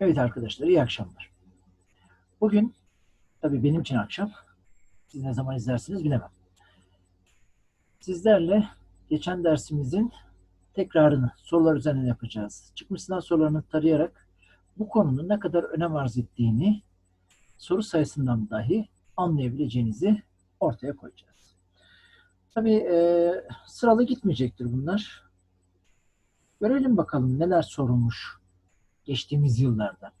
Evet arkadaşlar iyi akşamlar. Bugün tabii benim için akşam. Siz ne zaman izlersiniz bilemem. Sizlerle geçen dersimizin tekrarını sorular üzerinden yapacağız. Çıkmış sınav sorularını tarayarak bu konunun ne kadar önem arz ettiğini soru sayısından dahi anlayabileceğinizi ortaya koyacağız. Tabii e, sıralı gitmeyecektir bunlar. Görelim bakalım neler sorulmuş geçtiğimiz yıllarda.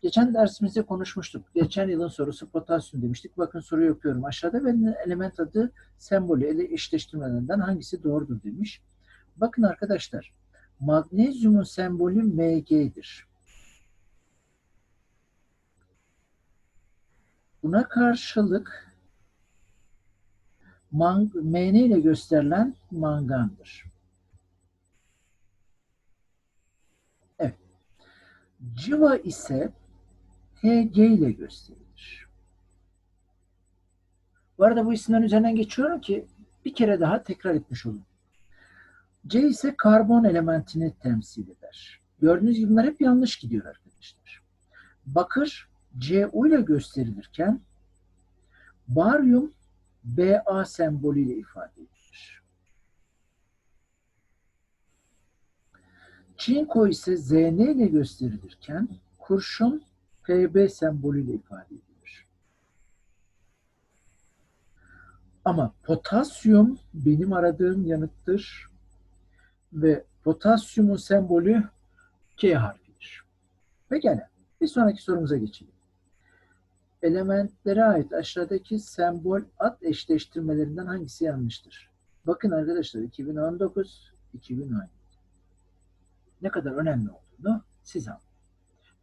Geçen dersimizde konuşmuştuk. Geçen yılın sorusu potasyum demiştik. Bakın soruyu yapıyorum. Aşağıda verilen element adı sembolü ele eşleştirmelerinden hangisi doğrudur demiş. Bakın arkadaşlar. Magnezyumun sembolü Mg'dir. Buna karşılık Mn ile gösterilen mangandır. Evet. Civa ise HG ile gösterilir. Bu arada bu isimlerin üzerinden geçiyorum ki bir kere daha tekrar etmiş olun. C ise karbon elementini temsil eder. Gördüğünüz gibi bunlar hep yanlış gidiyor arkadaşlar. Bakır Cu ile gösterilirken baryum Ba sembolüyle ifade edilir. Çinko ise Zn ile gösterilirken kurşun Pb sembolüyle ifade edilir. Ama potasyum benim aradığım yanıttır ve potasyumun sembolü K harfidir. Pekala. Bir sonraki sorumuza geçelim. Elementlere ait aşağıdaki sembol ad eşleştirmelerinden hangisi yanlıştır? Bakın arkadaşlar 2019 2017 ne kadar önemli olduğunu siz anlayın.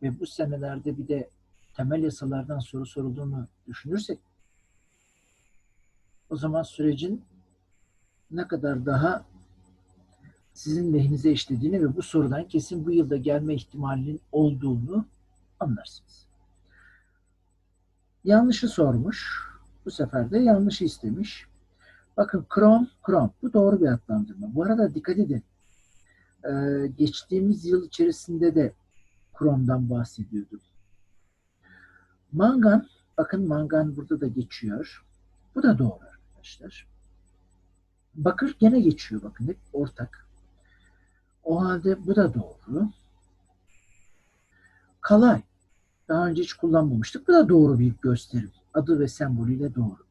Ve bu senelerde bir de temel yasalardan soru sorulduğunu düşünürsek o zaman sürecin ne kadar daha sizin lehinize işlediğini ve bu sorudan kesin bu yılda gelme ihtimalinin olduğunu anlarsınız. Yanlışı sormuş. Bu sefer de yanlışı istemiş. Bakın krom, krom. Bu doğru bir adlandırma. Bu arada dikkat edin. Ee, geçtiğimiz yıl içerisinde de kromdan bahsediyordum. Mangan, bakın mangan burada da geçiyor. Bu da doğru arkadaşlar. Bakır gene geçiyor bakın hep ortak. O halde bu da doğru. Kalay. Daha önce hiç kullanmamıştık. Bu da doğru bir gösterim. Adı ve sembolüyle doğru.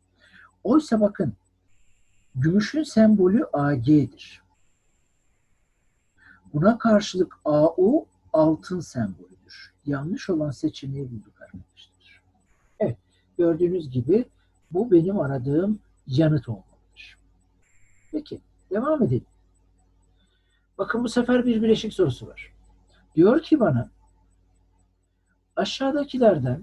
Oysa bakın gümüşün sembolü Ag'dir. Buna karşılık AU altın sembolüdür. Yanlış olan seçeneği bulduk arkadaşlar. Evet, gördüğünüz gibi bu benim aradığım yanıt olmalıdır. Peki, devam edelim. Bakın bu sefer bir bileşik sorusu var. Diyor ki bana aşağıdakilerden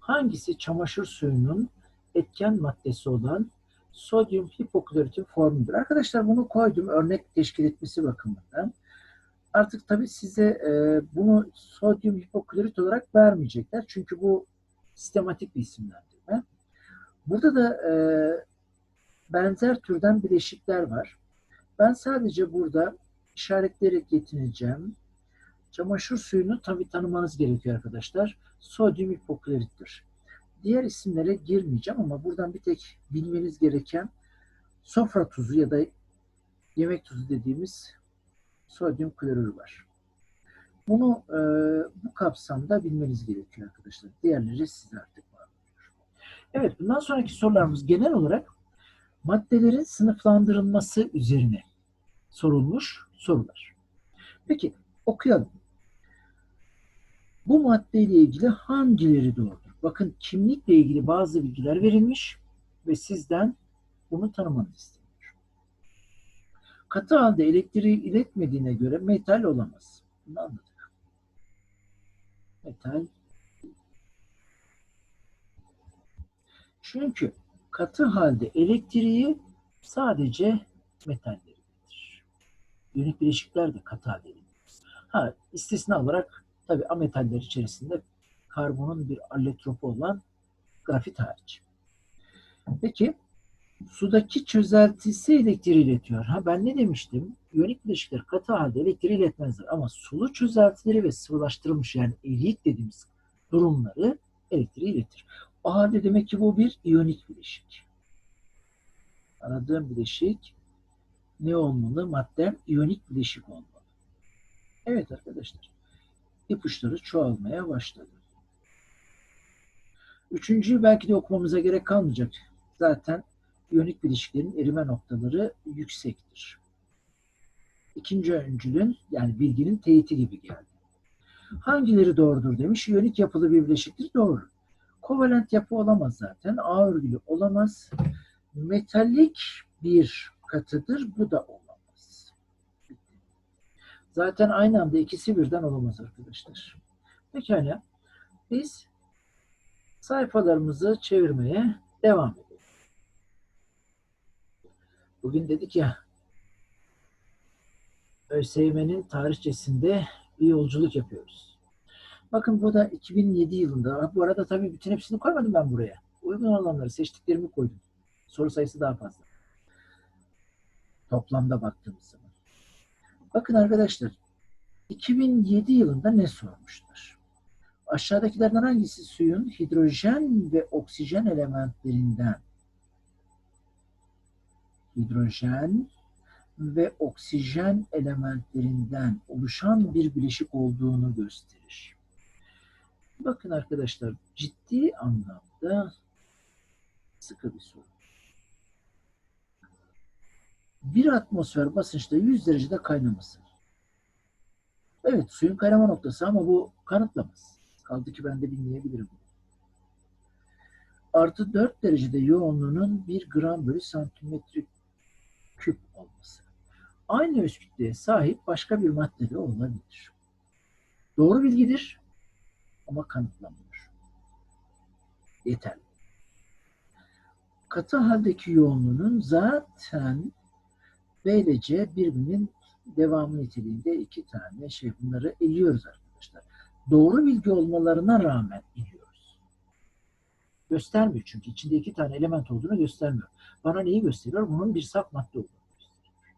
hangisi çamaşır suyunun etken maddesi olan sodyum hipokloritin formüdür? Arkadaşlar bunu koydum örnek teşkil etmesi bakımından. Artık tabii size e, bunu sodyum hipoklorit olarak vermeyecekler. Çünkü bu sistematik bir isimlendirme. Burada da e, benzer türden bileşikler var. Ben sadece burada işaretleyerek yetineceğim. Çamaşır suyunu tabii tanımanız gerekiyor arkadaşlar. Sodyum hipoklorittir. Diğer isimlere girmeyeceğim ama buradan bir tek bilmeniz gereken sofra tuzu ya da yemek tuzu dediğimiz sodyum klorür var. Bunu e, bu kapsamda bilmeniz gerekiyor arkadaşlar. Diğerleri size artık var. Evet, bundan sonraki sorularımız genel olarak maddelerin sınıflandırılması üzerine sorulmuş sorular. Peki, okuyalım. Bu maddeyle ilgili hangileri doğrudur? Bakın kimlikle ilgili bazı bilgiler verilmiş ve sizden bunu tanımanızı istiyor. Katı halde elektriği iletmediğine göre metal olamaz. Bunu anladık. Metal Çünkü katı halde elektriği sadece metalleri verir. Yönik bileşikler de katı halde verir. Ha, istisna olarak tabi ametaller içerisinde karbonun bir allotropu olan grafit hariç. Peki Sudaki çözeltisi elektriği iletiyor. Ha ben ne demiştim? İyonik bileşikler katı halde elektriği iletmezler. Ama sulu çözeltileri ve sıvılaştırılmış yani eriyik dediğimiz durumları elektriği iletir. O halde demek ki bu bir iyonik bileşik. Aradığım bileşik ne olmalı? Maddem iyonik bileşik olmalı. Evet arkadaşlar. İpuçları çoğalmaya başladı. Üçüncüyü belki de okumamıza gerek kalmayacak. Zaten iyonik bileşiklerin erime noktaları yüksektir. İkinci öncülün yani bilginin teyiti gibi geldi. Hangileri doğrudur demiş. İyonik yapılı bir bileşiktir. Doğru. Kovalent yapı olamaz zaten. A örgülü olamaz. Metalik bir katıdır. Bu da olamaz. Zaten aynı anda ikisi birden olamaz arkadaşlar. Pekala. Biz sayfalarımızı çevirmeye devam edelim. Bugün dedik ya ÖSYM'nin tarihçesinde bir yolculuk yapıyoruz. Bakın bu da 2007 yılında. Bu arada tabii bütün hepsini koymadım ben buraya. Uygun olanları seçtiklerimi koydum. Soru sayısı daha fazla. Toplamda baktığımız zaman. Bakın arkadaşlar 2007 yılında ne sormuşlar? Aşağıdakilerden hangisi suyun hidrojen ve oksijen elementlerinden hidrojen ve oksijen elementlerinden oluşan bir bileşik olduğunu gösterir. Bakın arkadaşlar ciddi anlamda sıkı bir soru. Bir atmosfer basınçta 100 derecede kaynaması. Evet suyun kaynama noktası ama bu kanıtlamaz. Kaldı ki ben de bilmeyebilirim. Artı 4 derecede yoğunluğunun 1 gram bölü santimetre küp olması. Aynı öz kütleye sahip başka bir madde de olabilir. Doğru bilgidir ama kanıtlanmıyor. Yeterli. Katı haldeki yoğunluğunun zaten B ile C birbirinin devamı niteliğinde iki tane şey bunları eliyoruz arkadaşlar. Doğru bilgi olmalarına rağmen eliyoruz. Göstermiyor çünkü içinde iki tane element olduğunu göstermiyor. Bana neyi gösteriyor? Bunun bir saf madde olduğunu gösteriyor.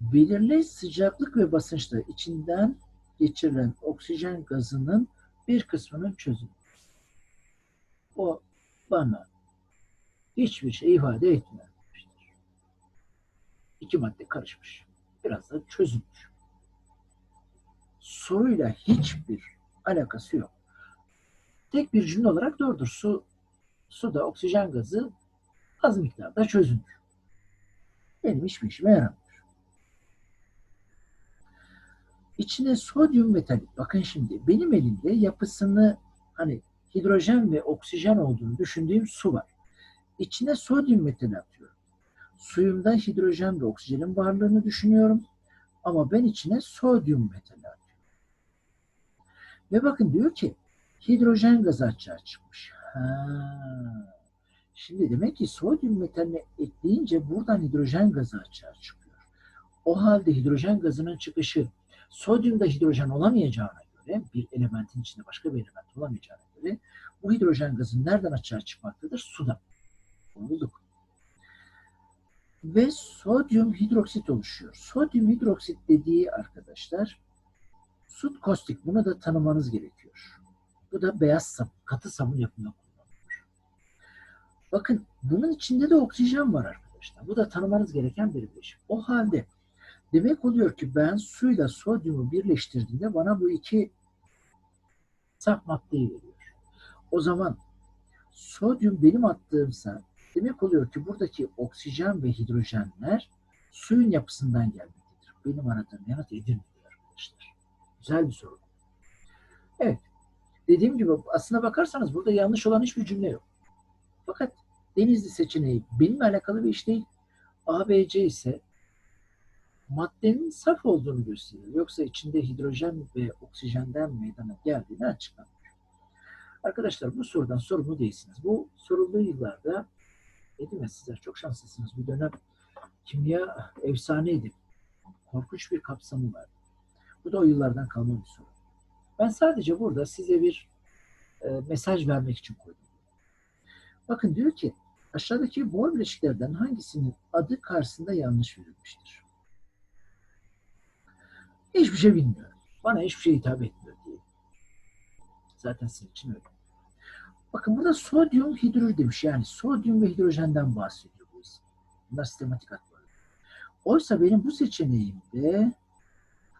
Belirli sıcaklık ve basınçta içinden geçirilen oksijen gazının bir kısmının çözümü. O bana hiçbir şey ifade etmiyor. İki madde karışmış. Biraz da çözülmüş. Soruyla hiçbir alakası yok. Tek bir cümle olarak doğrudur. Su, suda oksijen gazı az miktarda çözülmüş. Benim hiçbir işime yaramıyor. İçine sodyum metalik. Bakın şimdi benim elimde yapısını hani hidrojen ve oksijen olduğunu düşündüğüm su var. İçine sodyum metali atıyorum. Suyumda hidrojen ve oksijenin varlığını düşünüyorum. Ama ben içine sodyum metali atıyorum. Ve bakın diyor ki hidrojen gazı açığa çıkmış. Ha. Şimdi demek ki sodyum metalini ekleyince buradan hidrojen gazı açığa çıkıyor. O halde hidrojen gazının çıkışı sodyumda hidrojen olamayacağına göre bir elementin içinde başka bir element olamayacağına göre bu hidrojen gazı nereden açığa çıkmaktadır? Bunu bulduk. Ve sodyum hidroksit oluşuyor. Sodyum hidroksit dediği arkadaşlar sut kostik. Bunu da tanımanız gerekiyor. Bu da beyaz sabun, katı sabun yapımında kullanılıyor. Bakın bunun içinde de oksijen var arkadaşlar. Bu da tanımanız gereken bir bileşik. O halde demek oluyor ki ben suyla sodyumu birleştirdiğimde bana bu iki saf maddeyi veriyor. O zaman sodyum benim attığımsa demek oluyor ki buradaki oksijen ve hidrojenler suyun yapısından gelmektedir. Benim aradığım yanıt Edirne'dir arkadaşlar. Güzel bir soru. Evet. Dediğim gibi aslına bakarsanız burada yanlış olan hiçbir cümle yok. Fakat Denizli seçeneği benimle alakalı bir iş değil. ABC ise maddenin saf olduğunu gösteriyor. Yoksa içinde hidrojen ve oksijenden meydana geldiğini açıklamıyor. Arkadaşlar bu sorudan sorumlu değilsiniz. Bu sorulduğu yıllarda dedim ya sizler çok şanslısınız. Bir dönem kimya efsaneydi. Korkunç bir kapsamı var. Bu da o yıllardan kalma bir soru. Ben sadece burada size bir e, mesaj vermek için koydum. Bakın diyor ki Aşağıdaki bor bileşiklerden hangisinin adı karşısında yanlış verilmiştir? Hiçbir şey bilmiyorum. Bana hiçbir şey hitap etmiyor diye. Zaten sizin için öyle. Bakın burada sodyum hidrür demiş. Yani sodyum ve hidrojenden bahsediyor bu isim. Bunlar sistematik adlar. Oysa benim bu seçeneğimde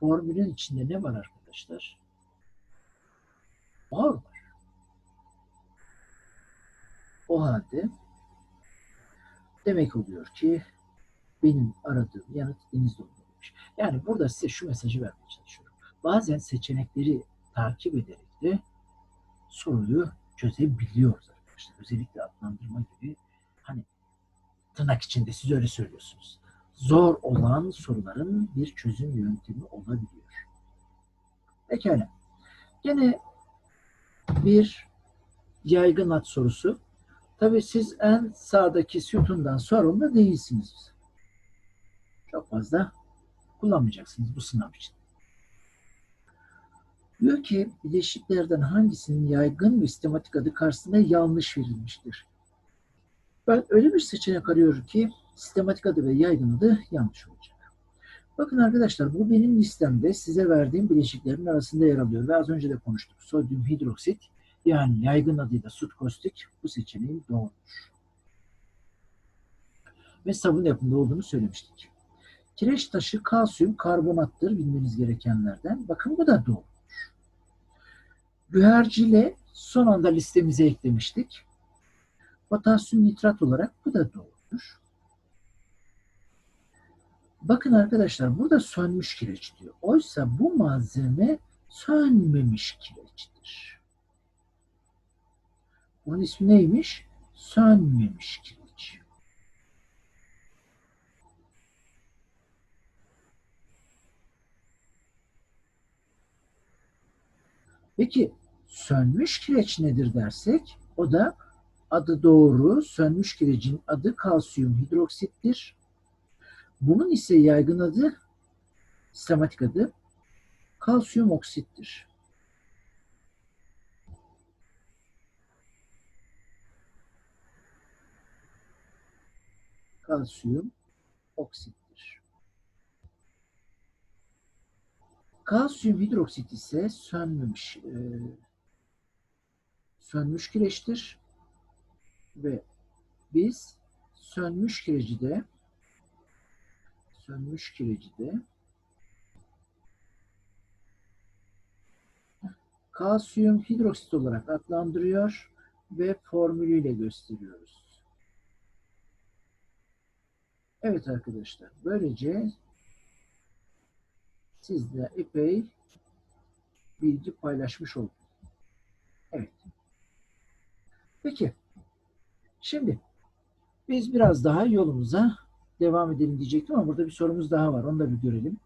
formülün içinde ne var arkadaşlar? Bor var. O halde demek oluyor ki benim aradığım yanıt denizde olmalıymış. Yani burada size şu mesajı vermeye çalışıyorum. Bazen seçenekleri takip ederek de soruyu çözebiliyoruz arkadaşlar. Özellikle adlandırma gibi hani tırnak içinde siz öyle söylüyorsunuz. Zor olan soruların bir çözüm yöntemi olabiliyor. Pekala. Gene bir yaygın ad sorusu. Tabii siz en sağdaki sütundan sorumlu değilsiniz. Çok fazla kullanmayacaksınız bu sınav için. Diyor ki bileşiklerden hangisinin yaygın ve sistematik adı karşısında yanlış verilmiştir? Ben öyle bir seçenek arıyorum ki sistematik adı ve yaygın adı yanlış olacak. Bakın arkadaşlar bu benim listemde size verdiğim bileşiklerin arasında yer alıyor. Ve az önce de konuştuk. Sodyum hidroksit yani yaygın adıyla sut kostik bu seçeneğin doğrudur. Ve sabun yapımında olduğunu söylemiştik. Kireç taşı kalsiyum karbonattır bilmeniz gerekenlerden. Bakın bu da doğrudur. Gühercile son anda listemize eklemiştik. Potasyum nitrat olarak bu da doğrudur. Bakın arkadaşlar burada sönmüş kireç diyor. Oysa bu malzeme sönmemiş kireçtir. Bunun ismi neymiş? Sönmemiş kireç. Peki sönmüş kireç nedir dersek o da adı doğru sönmüş kirecin adı kalsiyum hidroksittir. Bunun ise yaygın adı sistematik adı kalsiyum oksittir. Kalsiyum oksittir. Kalsiyum hidroksit ise sönmemiş e, sönmüş kireçtir ve biz sönmüş kireci de sönmüş kireci de kalsiyum hidroksit olarak adlandırıyor ve formülüyle gösteriyoruz. Evet arkadaşlar, böylece sizle epey bilgi paylaşmış oldum. Evet. Peki. Şimdi biz biraz daha yolumuza devam edelim diyecektim ama burada bir sorumuz daha var. Onu da bir görelim.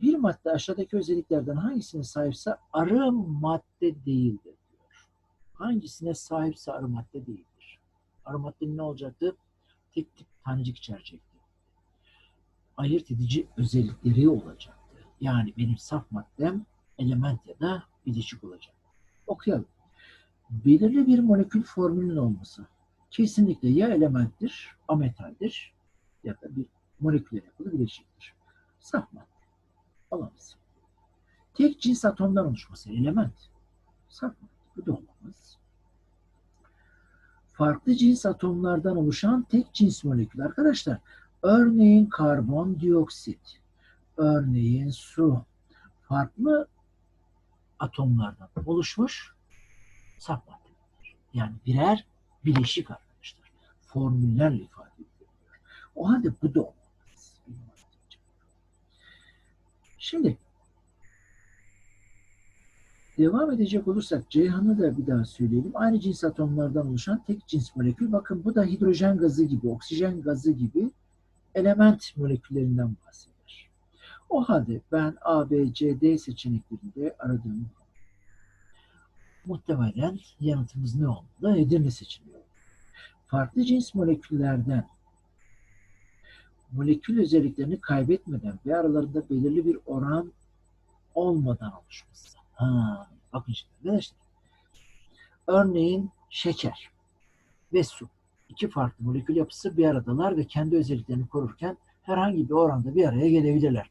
Bir madde aşağıdaki özelliklerden hangisine sahipse arı madde değildir diyor. Hangisine sahipse arı madde değildir. Arı maddenin ne olacaktı? Tek tip tanecik içerecekti. Ayırt edici özellikleri olacaktı. Yani benim saf maddem element ya da bileşik olacak. Okuyalım. Belirli bir molekül formülünün olması kesinlikle ya elementtir, ametaldir ya da bir moleküle yapılı bileşiktir. Saf madde. Olamaz. Tek cins atomdan oluşması element. Saf madde. Bu da olamaz. Farklı cins atomlardan oluşan tek cins molekül. Arkadaşlar örneğin karbondioksit, örneğin su farklı atomlardan oluşmuş saf maddeler. Yani birer bileşik arkadaşlar. Formüllerle ifade ediliyor. O halde bu da olmaz. Şimdi devam edecek olursak Ceyhan'ı da bir daha söyleyelim. Aynı cins atomlardan oluşan tek cins molekül. Bakın bu da hidrojen gazı gibi, oksijen gazı gibi element moleküllerinden bahseder. O halde ben A, B, C, D seçeneklerinde aradığım muhtemelen yanıtımız ne olmalı? Edirne seçiliyor. Farklı cins moleküllerden molekül özelliklerini kaybetmeden ve aralarında belirli bir oran olmadan oluşması. Ha, bakın şimdi arkadaşlar. Örneğin şeker ve su. iki farklı molekül yapısı bir aradalar ve kendi özelliklerini korurken herhangi bir oranda bir araya gelebilirler.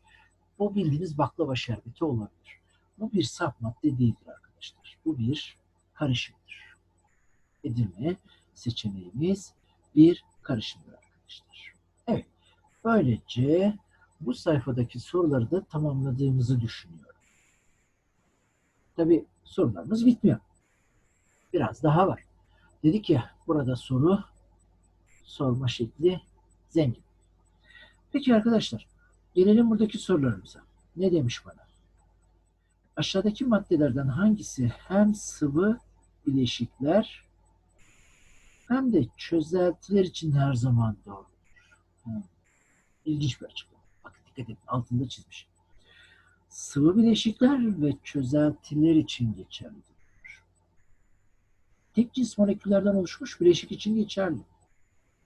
Bu bildiğiniz baklava şerbeti olabilir. Bu bir saf madde değildir arkadaşlar. Bu bir karışımdır. Edirne seçeneğimiz bir karışımdır arkadaşlar. Böylece bu sayfadaki soruları da tamamladığımızı düşünüyorum. Tabi sorularımız bitmiyor. Biraz daha var. Dedik ya burada soru sorma şekli zengin. Peki arkadaşlar gelelim buradaki sorularımıza. Ne demiş bana? Aşağıdaki maddelerden hangisi hem sıvı bileşikler hem de çözeltiler için her zaman doğrudur? Hmm. İlginç bir açıklama. Bakın dikkat edin altında çizmiş. Sıvı bileşikler ve çözeltiler için geçerlidir. Tek cins moleküllerden oluşmuş bileşik için geçerli.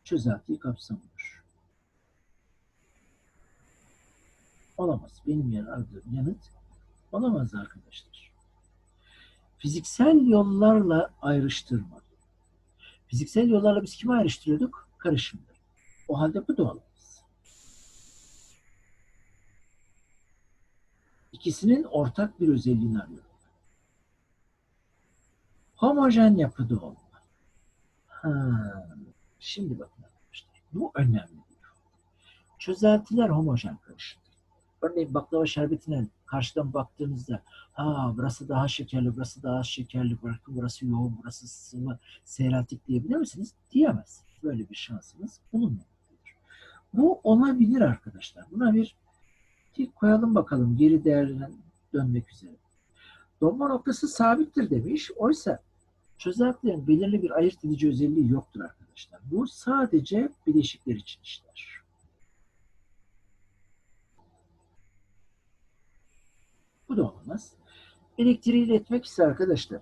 Çözeltiyi kapsamıyor. Olamaz. Benim yer aradığım yanıt olamaz arkadaşlar. Fiziksel yollarla ayrıştırma. Fiziksel yollarla biz kimi ayrıştırıyorduk? Karışımları. O halde bu da olamaz. İkisinin ortak bir özelliğini arıyorum. Homojen yapıda olma. Ha, şimdi bakın arkadaşlar. Bu önemli Çözeltiler homojen karışımdır. Örneğin baklava şerbetine karşıdan baktığınızda ha burası daha şekerli, burası daha şekerli, burası yoğun, burası sıvı, seyreltik diyebilir misiniz? Diyemezsiniz. Böyle bir şansınız bulunmamaktadır. Bu olabilir arkadaşlar. Buna bir tik koyalım bakalım geri değerine dönmek üzere. Donma noktası sabittir demiş. Oysa çözeltilerin belirli bir ayırt edici özelliği yoktur arkadaşlar. Bu sadece bileşikler için işler. Bu da olamaz. Elektriği iletmek ise arkadaşlar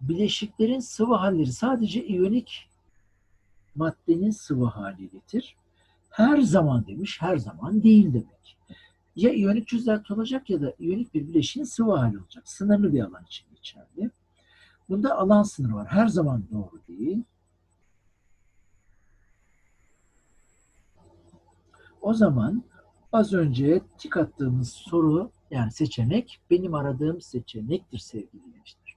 bileşiklerin sıvı halleri sadece iyonik maddenin sıvı hali iletir. Her zaman demiş, her zaman değil demek. Ya iyonik çözelti olacak ya da iyonik bir bileşiğin sıvı hali olacak. Sınırlı bir alan için geçerli. Bunda alan sınırı var. Her zaman doğru değil. O zaman az önce tik attığımız soru yani seçenek benim aradığım seçenektir sevgili gençler.